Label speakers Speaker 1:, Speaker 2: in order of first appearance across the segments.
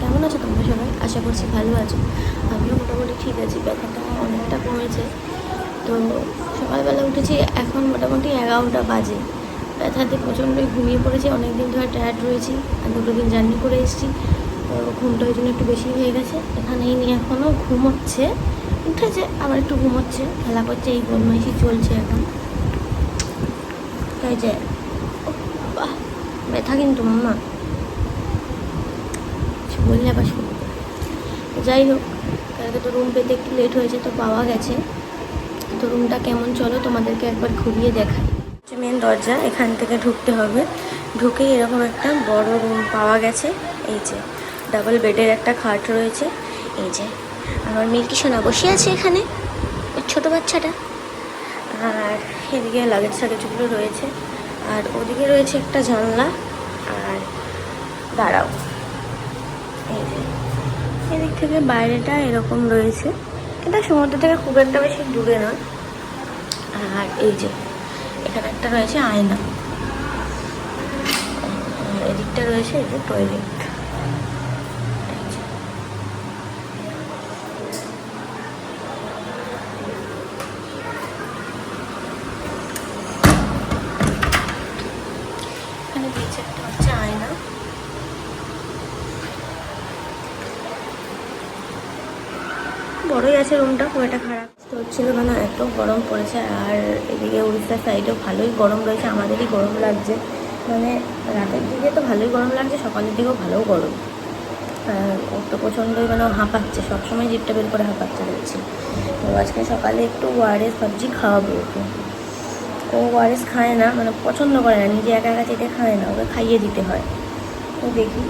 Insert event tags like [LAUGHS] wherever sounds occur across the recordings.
Speaker 1: কেমন আছো তোমরা সবাই? আশা করছি ভালো আছো। আমিও মোটামুটি ঠিক আছি, ব্যথাটা অনেকটা কমেছে। তো সকালবেলা উঠেছি, এখন মোটামুটি এগারোটা বাজে। ব্যথাতে প্রচণ্ডই ঘুমিয়ে পড়েছি অনেক দিন ধরে টায়ার্ড রয়েছি আর দুটো দিন জার্নি করে এসেছি। তো ঘুমটা ওই জন্য একটু বেশি হয়ে গেছে। এখানেই নিয়ে এখনও ঘুমোচ্ছে, উঠেছে, আবার একটু ঘুমোচ্ছে। খেলা করছে, এই বদমাইশি চলছে এখন। তাই যে ব্যথা কিন্তু মাম্মা বললে আবার শুনব। যাই হোক, কালকে তো রুম পেতে একটু লেট হয়েছে, তো পাওয়া গেছে। তো রুমটা কেমন চলো তোমাদেরকে একবার ঘুরিয়ে দেখাই। মেন দরজা, এখান থেকে ঢুকতে হবে। ঢুকেই এরকম একটা বড় রুম পাওয়া গেছে। এই যে ডাবল বেডের একটা খাট রয়েছে। এই যে, আমার মিল্কি সোনা বসে আছে এখানে ওই ছোটো বাচ্চাটা। আর এদিকে লাগেজ সাগেজগুলো রয়েছে। আর ওদিকে রয়েছে একটা জানলা। আর দাঁড়াও। এই যে, এদিক থেকে বাইরেটা এরকম রয়েছে। এটা সমুদ্র থেকে খুব একটা বেশি দূরে না আর এই যে, এখানে একটা রয়েছে আয়না। এদিকটা রয়েছে এই যে টয়লেট বড়ই আছে রুমটা খুব একটা খারাপ তো হচ্ছিল। কেন এত গরম পড়েছে আর এদিকে উড়িষ্যার সাইডেও ভালোই গরম রয়েছে, আমাদেরই গরম লাগছে। মানে রাতের দিকে তো ভালোই গরম লাগছে, সকালের দিকেও ভালো গরম। আর ও তো প্রচণ্ডই মানে ও হাঁপাচ্ছে, সবসময় জিপটা বের করে হাঁপাচ্ছে দেখছি। তো আজকে সকালে একটু ওয়ারেস সবজি খাওয়াবো ওকে। ও ওয়ারেস খায় না মানে পছন্দ করে না, নিজে একা একা চেটে খায় না, ওকে খাইয়ে দিতে হয়। তো দেখি।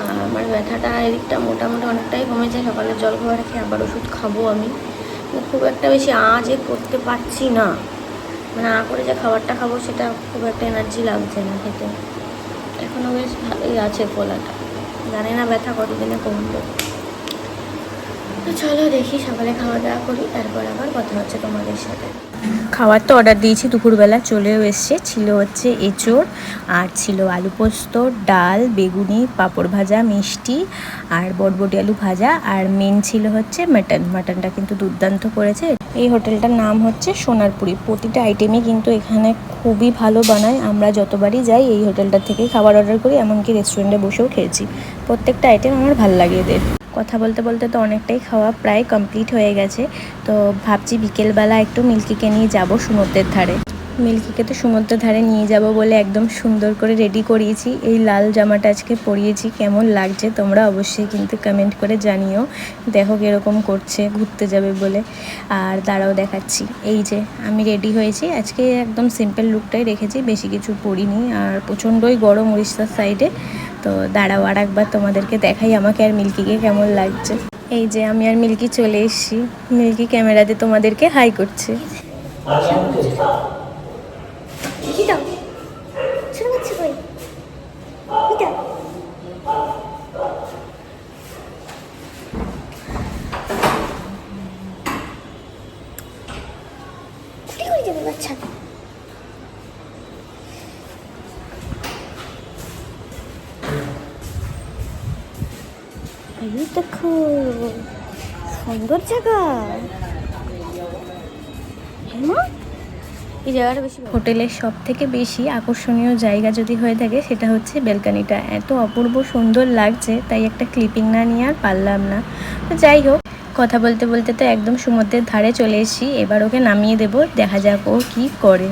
Speaker 1: আমার ব্যথাটা এদিকটা মোটামুটি অনেকটাই কমেছে, সকালে জল খাবার খেয়ে আবার ওষুধ খাব আমি। খুব একটা বেশি আজে করতে পারছি না। মানে আ করে যে খাবারটা খাব সেটা খুব একটা এনার্জি লাগছে না খেতে। এখনও বেশ ভালোই আছে কোলাটা জানি না ব্যথা কতদিনে কমবে। চলো দেখি সকালে খাওয়া দাওয়া করি, তারপর আবার কথা হচ্ছে তোমাদের সাথে। খাবার তো অর্ডার দিয়েছি, দুপুরবেলা চলেও এসছে, ছিল হচ্ছে এঁচোড়, আর ছিল আলু পোস্ত, ডাল, বেগুনি, পাঁপড় ভাজা, মিষ্টি, আর বটবটি আলু ভাজা, আর মেন ছিল হচ্ছে মাটন মাটনটা কিন্তু দুর্দান্ত করেছে। এই হোটেলটার নাম হচ্ছে সোনারপুরি। প্রতিটা আইটেমই কিন্তু এখানে খুবই ভালো বানায়। আমরা যতবারই যাই, এই হোটেলটা থেকেই খাবার অর্ডার করি, এমনকি রেস্টুরেন্টে বসেও খেয়েছি। প্রত্যেকটা আইটেম আমার ভালো লাগে এদের। কথা বলতে বলতে তো অনেকটাই খাওয়া প্রায় কমপ্লিট হয়ে গেছে। তো ভাবছি বিকেলবেলা একটু মিল্কিকে নিয়ে যাব সমুদ্রের ধারে। মিল্কিকে তো সমুদ্রের ধারে নিয়ে যাব বলে একদম সুন্দর করে রেডি করিয়েছি। এই লাল জামাটা আজকে পরিয়েছি, কেমন লাগছে তোমরা অবশ্যই কিন্তু কমেন্ট করে জানিও। দেখো কীরকম করছে, ঘুরতে যাবে বলে। আর দাঁড়াও দেখাচ্ছি। এই যে আমি রেডি হয়েছি। আজকে একদম সিম্পল লুকটাই রেখেছি, বেশি কিছু পরিনি। আর প্রচণ্ডই গরম উড়িষ্যার সাইডে তো দাঁড়াও আর একবার তোমাদেরকে দেখাই আমাকে আর মিল্কিকে কেমন লাগছে। এই যে আমি আর মিল্কি চলে এসছি। মিল্কি ক্যামেরাতে তোমাদেরকে হাই করছে বাচ্চা এই বেশি হোটেলের সব থেকে বেশি আকর্ষণীয় জায়গা যদি হয়ে থাকে, সেটা হচ্ছে বেলকানিটা। এত অপূর্ব সুন্দর লাগছে, তাই একটা ক্লিপিং না নিয়ে আর পারলাম না। তো যাই হোক, কথা বলতে বলতে তো একদম সমুদ্রের ধারে চলে এসেছি। এবার ওকে নামিয়ে দেবো, দেখা যাক ও কী করে।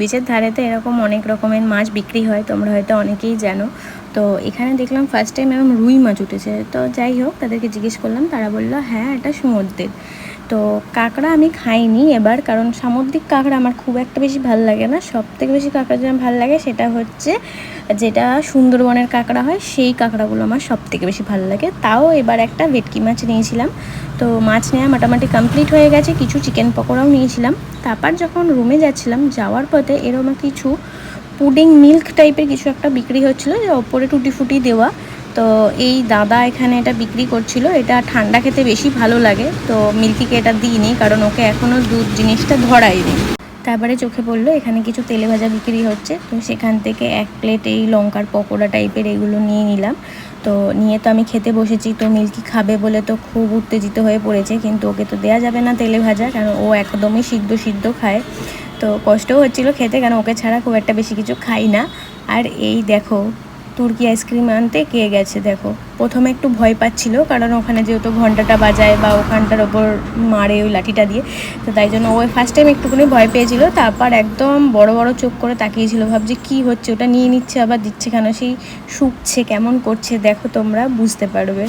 Speaker 1: বিচের ধারেতে এরকম অনেক রকমের মাছ বিক্রি হয়, তোমরা হয়তো অনেকেই জানো। তো এখানে দেখলাম ফার্স্ট টাইম এরকম রুই মাছ উঠেছে। তো যাই হোক, তাদেরকে জিজ্ঞেস করলাম, তারা বলল হ্যাঁ এটা সমুদ্রের তো কাঁকড়া আমি খাইনি এবার, কারণ সামুদ্রিক কাঁকড়া আমার খুব একটা বেশি ভালো লাগে না। সব থেকে বেশি কাঁকড়া যেটা ভালো লাগে সেটা হচ্ছে, যেটা সুন্দরবনের কাঁকড়া হয়, সেই কাঁকড়াগুলো আমার সব থেকে বেশি ভালো লাগে। তাও এবার একটা ভেটকি মাছ নিয়েছিলাম। তো মাছ নেওয়া মোটামুটি কমপ্লিট হয়ে গেছে। কিছু চিকেন পকোড়াও নিয়েছিলাম। তারপর যখন রুমে যাচ্ছিলাম, যাওয়ার পথে এরকম কিছু পুডিং মিল্ক টাইপের কিছু একটা বিক্রি হচ্ছিল, যে ওপরে টুটি ফুটি দেওয়া। তো এই দাদা এখানে এটা বিক্রি করছিল। এটা ঠান্ডা খেতে বেশি ভালো লাগে। তো মিল্কিকে এটা দিইনি, কারণ ওকে এখনও দুধ জিনিসটা ধরাইনি তারপরে চোখে পড়ল, এখানে কিছু তেলে ভাজা বিক্রি হচ্ছে। তো সেখান থেকে এক প্লেট এই লঙ্কার পকোড়া টাইপের এগুলো নিয়ে নিলাম। তো নিয়ে তো আমি খেতে বসেছি, তো মিল্কি খাবে বলে তো খুব উত্তেজিত হয়ে পড়েছে, কিন্তু ওকে তো দেওয়া যাবে না তেলে ভাজা, কারণ ও একদমই সিদ্ধ সিদ্ধ খায়। তো কষ্টও হচ্ছিল খেতে, কারণ ওকে ছাড়া খুব একটা বেশি কিছু খাই না। আর এই দেখো তুর্কি আইসক্রিম আনতে কে গেছে দেখো। প্রথমে একটু ভয় পাচ্ছিল, কারণ ওখানে যেহেতু ঘন্টাটা বাজায় বা ওখানটার ওপর মারে ওই লাঠিটা দিয়ে, তো তাই জন্য ওই ফার্স্ট টাইম একটুখানি ভয় পেয়েছিল, তারপর একদম বড় বড় চোখ করে তাকিয়েছিল, ভাবছি কি হচ্ছে, ওটা নিয়ে নিচ্ছে, আবার দিচ্ছে কেন, সেই শুকছে, কেমন করছে, দেখো তোমরা, বুঝতে পারবে।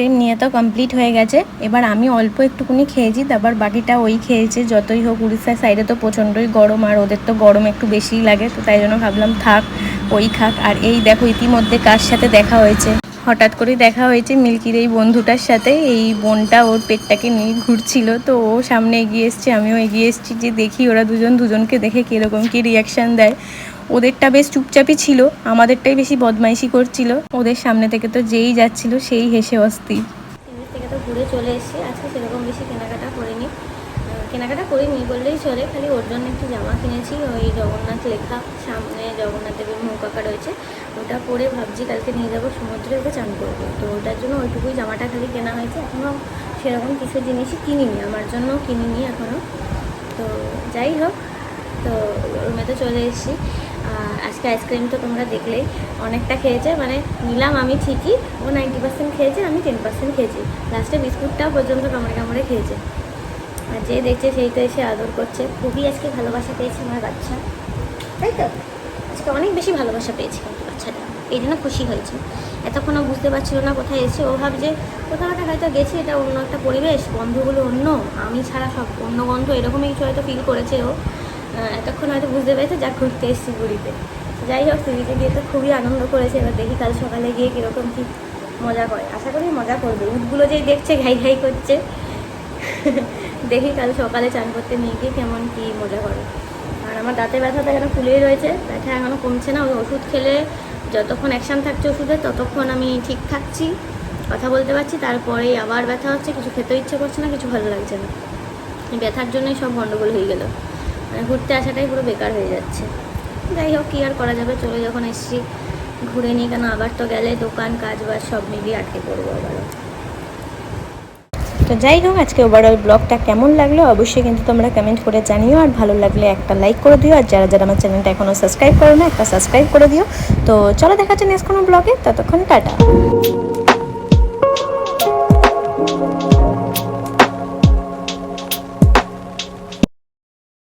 Speaker 1: আইসক্রিম নিয়ে তো কমপ্লিট হয়ে গেছে। এবার আমি অল্প একটুকুনি খেয়েছি, তারপর বাকিটা ওই খেয়েছে, যতই হোক উড়িষ্যার সাইডে তো প্রচণ্ডই গরম, আর ওদের তো গরম একটু বেশিই লাগে, তো তাই জন্য ভাবলাম থাক, ওই খাক। আর এই দেখো, ইতিমধ্যে কার সাথে দেখা হয়েছে? হঠাৎ করেই দেখা হয়েছে মিল্কির এই বন্ধুটার সাথে, এই বোনটা ওর পেটটাকে নিয়ে ঘুরছিল, তো ও সামনে এগিয়ে এসছে, আমিও এগিয়ে এসেছি, যে দেখি ওরা দুজন, দুজনকে দেখে কীরকম কী রিয়াকশান দেয়। ওদেরটা বেশ চুপচাপই ছিল, আমাদেরটাই বেশি বদমাইশি করছিল। ওদের সামনে থেকে তো যেই যাচ্ছিল সেই হেসে অস্থির। থেকে তো ঘুরে চলে এসেছি। আজকে সেরকম বেশি কেনাকাটা করিনি। কেনাকাটা করিনি বললেই চলে, খালি ওর জন্য একটু জামা কিনেছি, ওই জগন্নাথ লেখা, সামনে জগন্নাথ দেবীর মৌকাকা রয়েছে। ওটা পরে ভাবছি কালকে নিয়ে যাব, সমুদ্রে ওকে চান করব। তো ওটার জন্য ওইটুকুই জামাটা খালি কেনা হয়েছে। এখনও সেরকম কিছু জিনিসই কিনিনি, আমার জন্য কিনিনি এখনও। তো যাই হোক, তো রুমে তো চলে এসেছি। আজকে আইসক্রিম তো তোমরা দেখলেই অনেকটা খেয়েছে। মানে নিলাম আমি ঠিকই, ও নাইনটি পার্সেন্ট খেয়েছে, আমি টেন পার্সেন্ট খেয়েছি। লাস্টে বিস্কুটটাও পর্যন্ত কামড়ে কামড়ে খেয়েছে। আর যে দেখছে সেই তো এসে আদর করছে। খুবই আজকে ভালোবাসা পেয়েছে আমার বাচ্চা। তাই তো? আজকে অনেক বেশি ভালোবাসা পেয়েছে কিন্তু বাচ্চাটা। এই জন্য খুশি হয়েছে। এতক্ষণও বুঝতে পারছিল না কোথায় এসে ও ভাবছে কোথাও একটা হয়তো গেছে? এটা অন্য একটা পরিবেশ, গন্ধগুলো অন্য। আমি ছাড়া সব অন্য গন্ধ। এরকমই কিছু হয়তো ফিল করেছে ও। এতক্ষণ হয়তো বুঝতে পেরেছে যা ঘুরতে এসেছি পুরীতে। যাই হোক সিরিজে গিয়ে তো খুবই আনন্দ করেছে। এবার দেখি কাল সকালে গিয়ে কীরকম কী মজা করে। আশা করি মজা করবে। উঠগুলো যেই দেখছে, ঘাই ঘাই করছে। [LAUGHS] দেখি কাল সকালে চান করতে নিয়ে গিয়ে কেমন কী মজা করে। আর আমার দাঁতে ব্যথাটা যেন ফুলেই রয়েছে। ব্যথা এখনও কমছে না। ওই ওষুধ খেলে যতক্ষণ অ্যাকশান থাকছে ওষুধে, ততক্ষণ আমি ঠিক থাকছি। কথা বলতে পারছি তারপরে আবার ব্যথা হচ্ছে। কিছু খেতে ইচ্ছে করছে না, কিছু ভালো লাগছে না। ব্যথার জন্যই সব গণ্ডগোল হয়ে গেল। মানে ঘুরতে আসাটাই পুরো বেকার হয়ে যাচ্ছে। যাই হোক, কী আর করা যাবে? চলে যখন এসছি, ঘুরে নিই কেন? আবার তো গেলে দোকান কাজ বাজ সব মিলিয়ে আটকে পড়ব আবারও। তো যাই হোক, আজকে ওভারঅল ব্লগটা কেমন লাগল? অবশ্যই কিন্তু তোমরা কমেন্ট করে জানিও। আর ভালো লাগলে একটা লাইক করে দিও। আর যারা যারা আমার চ্যানেলটা এখনও সাবস্ক্রাইব করো না, একটা সাবস্ক্রাইব করে দিও। তো চলো দেখা যাচ্ছে নেক্সট কোনো ব্লগে ততক্ষণ টাটা।